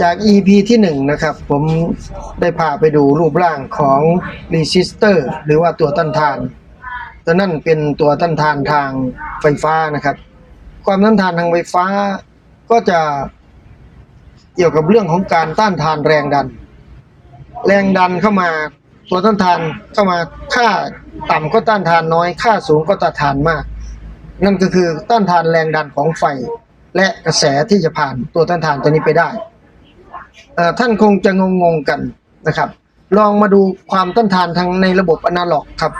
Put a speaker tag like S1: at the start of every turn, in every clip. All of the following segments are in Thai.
S1: จาก EP ที่หนึ่งนะครับ ผมได้พาไปดูรูปร่างของรีสิสเตอร์หรือว่าตัวต้านทาน ตัวนั่นเป็นตัวต้านทานทางไฟฟ้านะครับ ความต้านทานทางไฟฟ้าก็จะเกี่ยวกับเรื่องของการต้านทานแรงดัน แรงดันเข้ามาตัวต้านทานเข้ามาค่าต่ำก็ต้านทานน้อย ค่าสูงก็ต้านทานมาก นั่นก็คือต้านทานแรงดันของไฟ และกระแสที่จะผ่านตัวต้านทานตัวนี้ไปได้ ท่านคงจะงงๆกันนะครับ ลองมาดูความต้านทานทางในระบบอนาล็อกครับ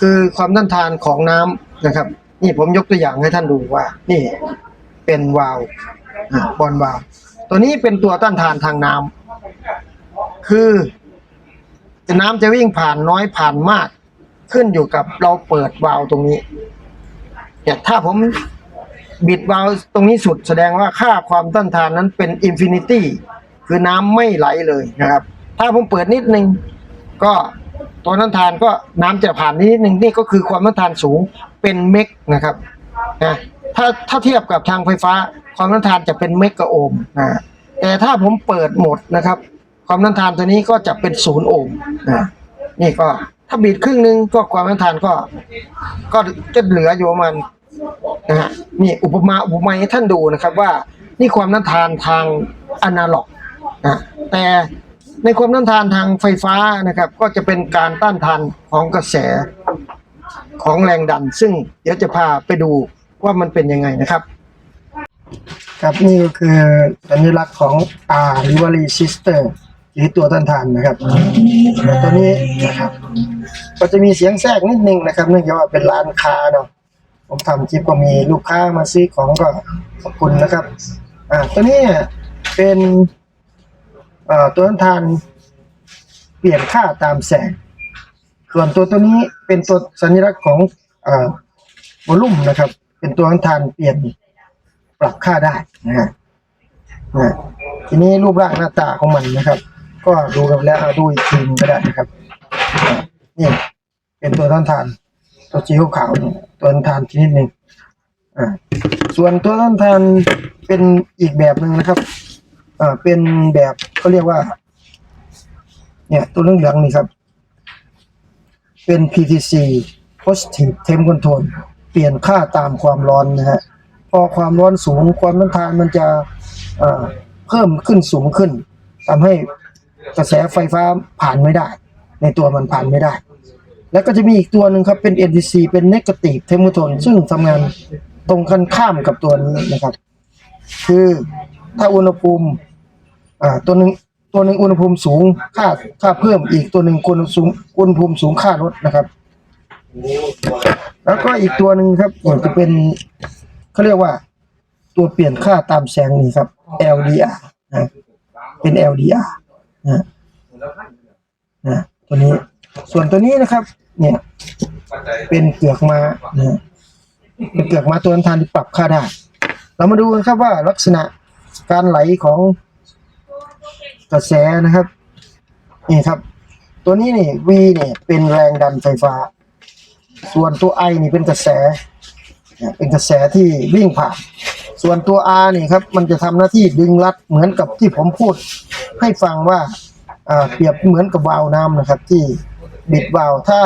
S1: คือความต้านทานของน้ำนะครับ นี่ผมยกตัวอย่างให้ท่านดูว่า นี่เป็นวาล์วบอลวาล์วตัวนี้เป็นตัวต้านทานทางน้ำคือน้ำจะวิ่งผ่านน้อยผ่านมาก ขึ้นอยู่กับเราเปิดวาล์วตรงนี้เนี่ยถ้าผมบิดวาล์วตรงนี้สุดแสดงว่าค่าความต้านทานนั้นเป็นอินฟินิตี้ คือน้ำไม่ไหลเลยนะครับ ถ้าผมเปิดนิดนึงก็ตัวต้านทานก็น้ำจะผ่านนิดนึงนี่ก็คือความต้านทานสูงเป็นเมกนะครับนะถ้าถ้าเทียบกับทางไฟฟ้า ความต้านทานจะเป็นเมกะโอห์มนะแต่ถ้าผมเปิดหมดนะครับ ความต้านทานตัวนี้ก็จะเป็นศูนย์โอห์มนะนี่ก็ถ้าบีดครึ่งหนึงก็ความต้านทานก็ ก็จะเหลืออยู่ประมาณนะฮะนี่อุปมาอุปไมยให้ท่านดูนะครับว่านี่ความต้านทานทางอนาล็อก นะแต่ในความต้านทานทางไฟฟ้านะครับ ก็จะเป็นการต้านทานของกระแสของแรงดัน ซึ่งเดี๋ยวจะพาไปดูว่ามันเป็นยังไงนะครับ ครับนี่ก็คือสัญลักษณ์ของ R หรือว่า resistor หรือตัวต้านทานนะครับตัวนี้นะครับ ก็จะมีเสียงแทรกนิดนึงนะครับ เนื่องจากว่าเป็นร้านค้าเนาะผมทำคลิปก็มีลูกค้ามาซื้อของก็ขอบคุณนะครับ อ่าตัวนี้เป็น ตัวต้านทานเปลี่ยนค่าตามแสง ส่วนตัวตัวนี้เป็นตัวสัญลักษณ์ของอวอลลุ่มนะครับ เป็นตัวต้านทานเปลี่ยนปรับค่าได้นะฮะนะทีนี้รูปร่างหน้าตาของมันนะครับ ก็ดูกันแล้วดูอีกทีก็ได้นะครับนี่เป็นตัวต้านทาน ตัวสีขาวๆตัวต้านทานชนิดหนึ่งส่วนตัวต้านทานเป็นอีกแบบหนึ่งนะครับ อ่าเป็นแบบเขาเรียกว่า เนี่ย ตัวเหลืองๆนี่ครับ เป็น PTC Positive Temp Control เปลี่ยนค่าตามความร้อนนะฮะพอความร้อนสูงความต้านทานมันจะเอ่อเพิ่มขึ้นสูงขึ้นทำให้กระแสไฟฟ้าผ่านไม่ได้ ในตัวมันผ่านไม่ได้ แล้วก็จะมีอีกตัวหนึ่งครับเป็น NDC เป็น Negative Temp Control ซึ่งทำงานตรงกันข้ามกับตัวนี้นะครับ คือถ้าอุณหภูมิ อ่าตัวหนึ่งตัวหนึ่งอุณหภูมิสูงค่าค่าเพิ่มอีกตัวหนึ่งอุณหภูมิสูงอุณหภูมิสูงค่าลดนะครับ แล้วก็อีกตัวหนึ่งครับจะเป็นเขาเรียกว่า ตัวเปลี่ยนค่าตามแสงนี่ครับ LDR นะเป็น LDR นะนะตัวนี้ส่วนตัวนี้นะครับ เนี่ย เป็นเกือกมานะเป็นเกือกมาตัวน้ำทานที่ปรับค่าได้ เรามาดูกันครับว่าลักษณะการไหลของ กระแสนะครับ นี่ครับ ตัวนี้นี่ V เนี่ยเป็นแรงดันไฟฟ้า ส่วนตัว I นี่เป็นกระแสเนี่ยเป็นกระแสที่วิ่งผ่าน ส่วนตัว R นี่ครับ มันจะทำหน้าที่ดึงรัดเหมือนกับที่ผมพูด ให้ฟังว่าอ่าเปรียบเหมือนกับวาล์วน้ำนะครับ ที่บิดวาล์วถ้า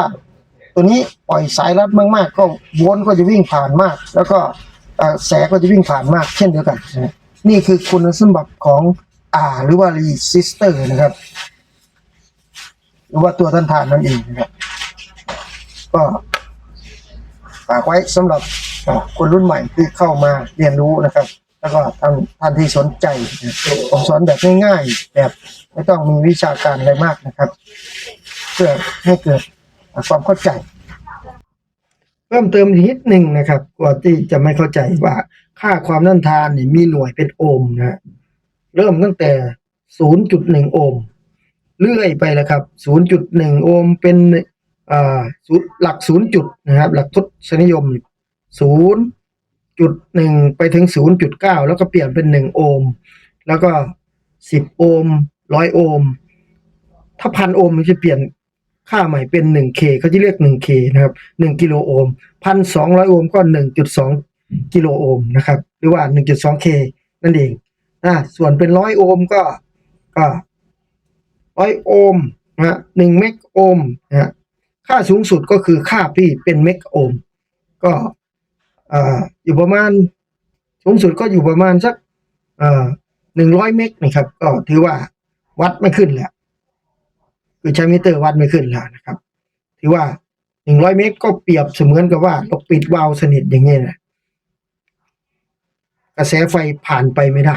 S1: ตัวนี้ปล่อยสายรัดมากๆ ก็วนก็จะวิ่งผ่านมาก แล้วก็อ่าแสก็จะวิ่งผ่านมากเช่นเดียวกัน นี่คือคุณสมบัติของ R หรือว่า resistor นะครับ หรือว่าตัวต้านทานนั่นเองนะครับ ก็ฝากไว้สำหรับคนรุ่นใหม่ที่เข้ามาเรียนรู้นะครับ แล้วก็ท่านท่านที่สนใจผมสอนแบบง่ายๆ แบบไม่ต้องมีวิชาการอะไรมากนะครับ เพื่อให้เกิดความเข้าใจ เพิ่มเติมอีกนิดหนึ่งนะครับก่อนที่จะไม่เข้าใจว่าค่าความต้านทานนี่มีหน่วยเป็นโอห์มนะฮะ เริ่มตั้งแต่ 0.1 โอห์มเรื่อยไปแล้วครับ 0.1 โอห์มเป็นหลัก 0 จุดนะครับ หลักทศนิยม 0.1 ไปถึง 0.9 แล้วก็เปลี่ยนเป็น 1 โอห์มแล้วก็ 10 โอห์ม100 โอห์มถ้าพันโอห์มมันจะเปลี่ยนค่าใหม่เป็น 1K เขาจะเรียก 1K นะครับ 1 กิโลโอห์มพันสองร้อยโอห์มก็ 1.2 กิโลโอห์มนะครับ หรือว่า 1.2K นั่นเอง อ่าส่วนเป็นร้อยโอห์มก็ก็ร้อยโอห์มนะหนึ่งเมกโอห์มนะค่าสูงสุดก็คือค่าที่เป็นเมกโอห์มก็อ่ออยู่ประมาณสูงสุดก็อยู่ประมาณสักอ่อหนึ่งร้อยเมกนะครับ ก็ถือว่าวัดไม่ขึ้นแล้วคือใช้มิเตอร์วัดไม่ขึ้นแล้วนะครับ ถือว่าหนึ่งร้อยเมกก็เปรียบเสมือนกับว่าเราปิดวาล์วสนิทอย่างนี้นะกระแสไฟผ่านไปไม่ได้